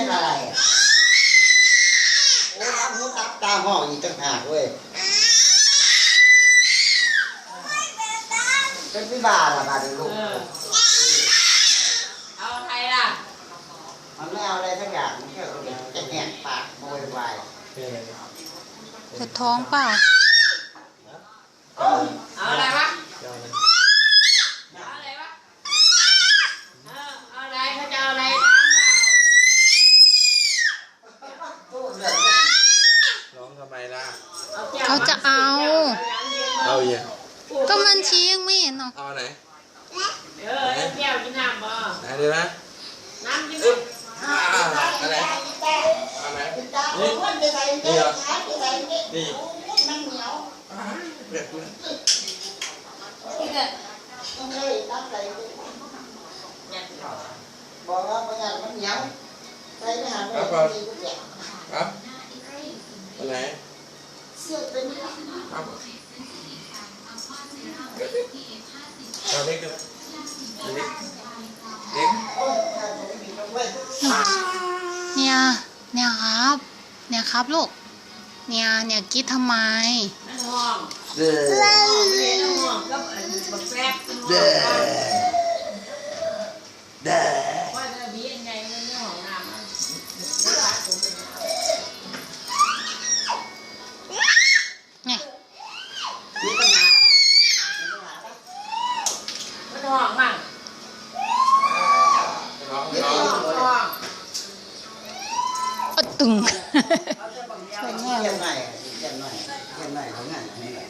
เป็นอะไรอ่โอ้รับหูับตาห้องอีกต่างหากเว้ยเป็พี่บาละบาดลูกเอาไทยล่ะ มันไม่เอาอะไรทั้งอย่างเที่ยวจะแหกปากโวยวาย ปวดท้องเปล่า เอ้า เอาแก้วเขาจะเอา เอาอย่างก็มันชี้ยังไม่เห็นหรอกเอาไหนเออเอาแก้วกินน้ำบ่ไหนเดี๋ยวนะน้ำกินอึ๊บน้อ่าอะไรเอาไหนนี่นี่เหรอนี่อ่าเด็ดเลยบอกว่าประหยัดมันเหนียวใส่ไม่หาไม่ดีก็แจก ครับอันไหน เสื้อเป็น ครับเอาเล็กดูเล็กเล็กโอ้ยถ้าจะไม่มีต้องเว้ยเนี่ย เนี่ยครับ เนี่ยครับลูก เนี่ย เนี่ยคิดทำไมำมันห้องเด้อไม่ได้ห้องก็เออบักแซ่บมันห้องเด้อ องมั่งยึดน้องทองตึง ใช่แนหน่อยเจ็บหน่อยเของงานอันนี้แหละ